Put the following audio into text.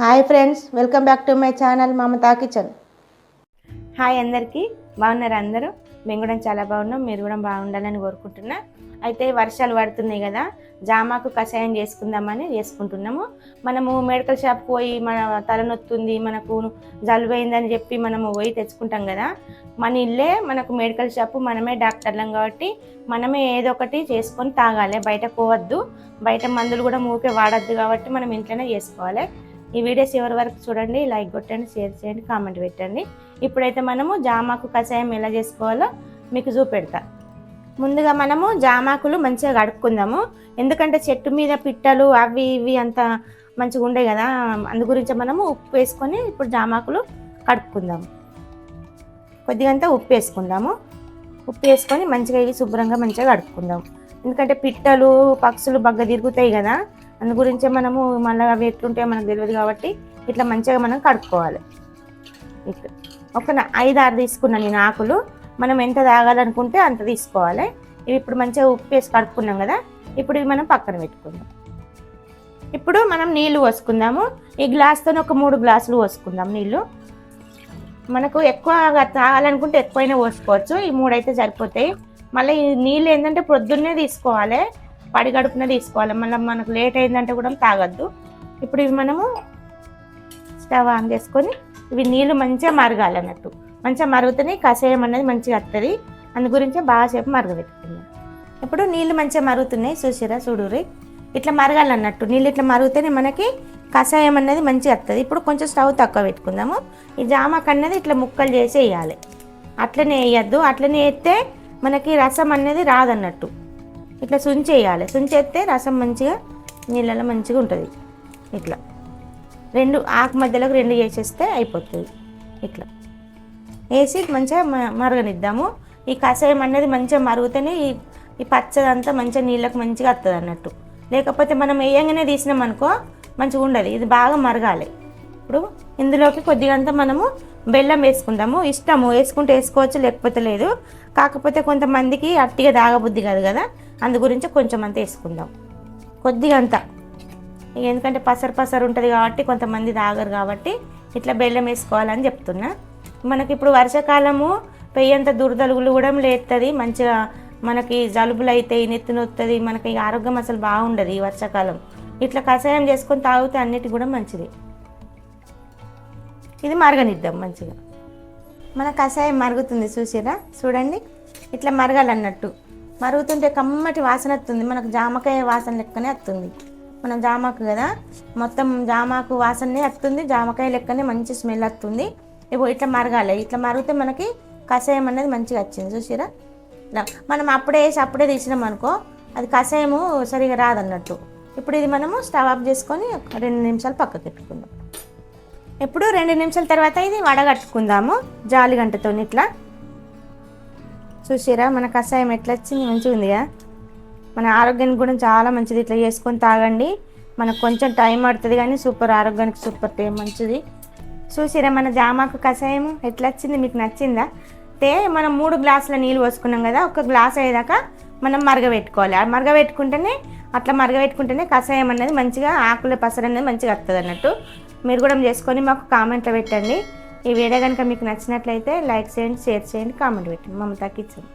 Hi friends welcome back to my channel Mamata kitchen. Hi అందరికీ బాగున్నారు అందరూ? మేము కూడా చాలా బాగున్నాం మీరు కూడా బాగుండాలని కోరుకుంటున్నా. అయితే వర్షాలు పడుతున్నాయి కదా జామాకు కషాయం చేసుకుందామని చేసుకుంటున్నాము. మనము మెడికల్ షాప్ పోయి మన తలనొత్తుంది మనకు జలుబు అయిందని చెప్పి మనము పోయి తెచ్చుకుంటాం కదా. మన ఇల్లే మనకు మెడికల్ షాప్ మనమే డాక్టర్లం కాబట్టి మనమే ఏదో ఒకటి చేసుకొని తాగాలి. బయట పోవద్దు బయట మందులు కూడా మూకే వాడద్దు కాబట్టి మనం ఇంట్లోనే చేసుకోవాలి. ఈ వీడియోస్ ఎవరి వరకు చూడండి లైక్ కొట్టండి షేర్ చేయండి కామెంట్ పెట్టండి. ఇప్పుడైతే మనము జామాకు కషాయం ఎలా చేసుకోవాలో మీకు చూపెడతా. ముందుగా మనము జామాకులు మంచిగా కడుక్కుందాము. ఎందుకంటే చెట్టు మీద పిట్టలు అవి ఇవి అంత మంచిగా ఉండే కదా అందు గురించి మనము ఉప్పు వేసుకొని ఇప్పుడు జామాకులు కడుక్కుందాము. కొద్దిగంతా ఉప్పు వేసుకుందాము. ఉప్పు వేసుకొని మంచిగా ఇవి శుభ్రంగా మంచిగా కడుక్కుందాం ఎందుకంటే పిట్టలు పక్షులు బగ్గ తిరుగుతాయి కదా అందు గురించే మనము మళ్ళీ అవి ఎట్లుంటాయో మనకు తెలియదు కాబట్టి ఇట్లా మంచిగా మనం కడుక్కోవాలి. ఇట్లా. ఒక నా- ఐదు ఆరు తీసుకున్నాను నేను ఆకులు. మనం ఎంత తాగాలనుకుంటే అంత తీసుకోవాలి. ఇవి ఇప్పుడు మంచిగా ఉప్పు వేసి కడుక్కున్నాం కదా ఇప్పుడు ఇవి మనం పక్కన పెట్టుకుందాం. ఇప్పుడు మనం నీళ్ళు పోసుకుందాము. ఈ గ్లాస్తో ఒక మూడు గ్లాసులు పోసుకుందాం నీళ్ళు. మనకు ఎక్కువ తాగాలనుకుంటే ఎక్కువైనా పోసుకోవచ్చు. ఈ మూడు అయితే సరిపోతాయి. మళ్ళీ ఈ నీళ్ళు ఏంటంటే పొద్దున్నే తీసుకోవాలి. పడి గడుపునే తీసుకోవాలి. మళ్ళీ మనకు లేట్ అయిందంటే కూడా తాగొద్దు. ఇప్పుడు ఇవి మనము స్టవ్ ఆన్ చేసుకొని ఇవి నీళ్ళు మంచిగా మరగాలి అన్నట్టు. మంచిగా మరుగుతుంది కషాయం అనేది మంచిగా వస్తుంది అందు గురించే బాగా సేపు మరగబెట్టుకుందాం ఇప్పుడు నీళ్ళు మంచిగా మరుగుతున్నాయి చూసిరా చూడురి ఇట్లా మరగాలన్నట్టు నీళ్ళు ఇట్లా మరుగుతేనే మనకి కషాయం అనేది మంచిగా వస్తుంది ఇప్పుడు కొంచెం స్టవ్ తక్కువ పెట్టుకుందాము. ఈ జామాకు అనేది ఇట్లా ముక్కలు చేసి వేయాలి అట్లనే వేయద్దు. అట్లనే వేస్తే మనకి రసం అనేది రాదన్నట్టు. ఇట్లా సుంచేయాలి. సుంచేస్తే రసం మంచిగా నీళ్ళలో మంచిగా ఉంటుంది. ఇట్లా. రెండు ఆకు మధ్యలోకి రెండు చేసేస్తే అయిపోతుంది. ఇట్లా. వేసి మంచిగా మరగనిద్దాము. ఈ కషాయం అనేది మంచిగా మరుగుతేనే ఈ ఈ పచ్చదంతా మంచిగా నీళ్ళకి మంచిగా వస్తుంది అన్నట్టు. లేకపోతే మనం వేయంగానే తీసినాం అనుకో మంచిగా ఉండదు. ఇది బాగా మరగాలి. ఇప్పుడు ఇందులోకి కొద్దిగా అంతా మనము బెల్లం వేసుకుందాము. ఇష్టము వేసుకుంటే వేసుకోవచ్చు లేకపోతే లేదు. కాకపోతే కొంతమందికి అట్టిగా తాగబుద్ధి కాదు కదా. అందు గురించి కొంచెం అంత వేసుకుందాం. కొద్దిగా అంత. ఎందుకంటే పసరు పసరు ఉంటుంది కాబట్టి కొంతమంది తాగరు కాబట్టి ఇట్లా బెల్లం వేసుకోవాలని చెప్తున్నా. మనకి ఇప్పుడు వర్షాకాలము పెయ్యంత దురదలుగులు కూడా లేస్తుంది మంచిగా మనకి జలుబులు అవుతాయి నెత్తి నొత్తుంది. మనకి ఆరోగ్యం అసలు బాగుండదు ఈ వర్షాకాలం. ఇట్లా కషాయం చేసుకొని తాగితే అన్నిటికి కూడా మంచిది. ఇది మరగనిద్దాం మంచిగా. మన కషాయం మరుగుతుంది చూసిరా? చూడండి. ఇట్లా మరగాలన్నట్టు. మరుగుతుంటే కమ్మటి వాసన వస్తుంది. మనకు జామకాయ వాసన లెక్కనే వస్తుంది. మనం జామాకు కదా? మొత్తం జామాకు వాసనే వస్తుంది. జామకాయ లెక్కనే మంచి స్మెల్ వస్తుంది. ఇప్పుడు ఇట్లా మరగాలి. ఇట్లా మరిగితే మనకి కషాయం అనేది మంచిగా వచ్చింది. చూసిరా? ఇలా మనం అప్పుడే వేసి అప్పుడే తీసినాం అనుకో అది కషాయము సరిగా రాదన్నట్టు. ఇప్పుడు ఇది మనము స్టవ్ ఆఫ్ చేసుకొని రెండు నిమిషాలు పక్కకు పెట్టుకుందాం. ఇప్పుడు రెండు నిమిషాల తర్వాత ఇది వడగట్టుకుందాము జాలి గంటతో ఇట్లా. చూసిరా మన కషాయం ఎట్లా వచ్చింది? మంచిగా ఉందిగా? మన ఆరోగ్యానికి కూడా చాలా మంచిది. ఇట్లా చేసుకొని తాగండి. మనకు కొంచెం టైం పడుతుంది కానీ సూపర్ ఆరోగ్యానికి సూపర్ టైం మంచిది. చూసిరా మన జామాకు కషాయం ఎట్లా వచ్చింది? మీకు నచ్చిందా? తే మనం మూడు గ్లాసుల నీళ్ళు పోసుకున్నాం కదా ఒక గ్లాస్ అయ్యేదాకా మనం మరగబెట్టుకోవాలి ఆ మరగబెట్టుకుంటేనే అట్లా మరగబెట్టుకుంటేనే కషాయం అనేది మంచిగా ఆకుల పసరు అనేది మంచిగా వస్తుంది అన్నట్టు మీరు కూడా చేసుకొని మాకు కామెంట్లో పెట్టండి. ఈ వీడియో కనుక మీకు నచ్చినట్లయితే లైక్ చేయండి షేర్ చేయండి కామెంట్ పెట్టండి. మమతాకి ఇచ్చింది